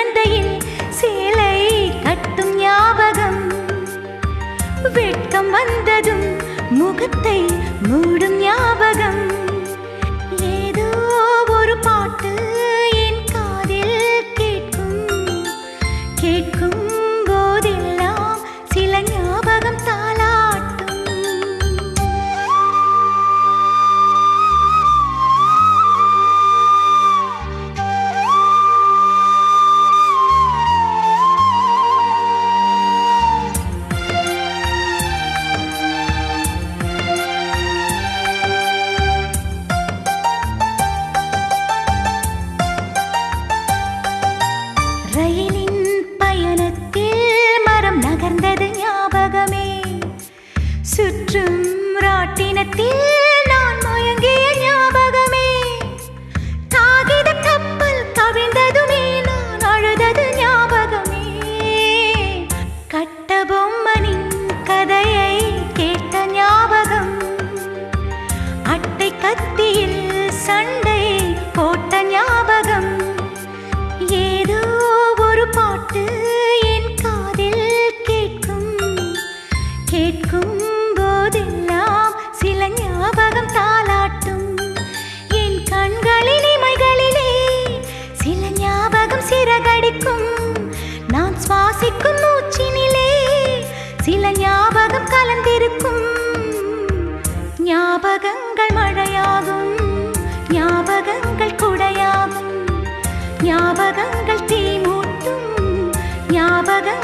குழந்தையின் சேலை கட்டும் ஞாபகம். வெட்கம் வந்ததும் முகத்தை மூடும் ஞாபகம். ரயில் ஞாபகங்கள் தீமூட்டும் ஞாபகங்கள்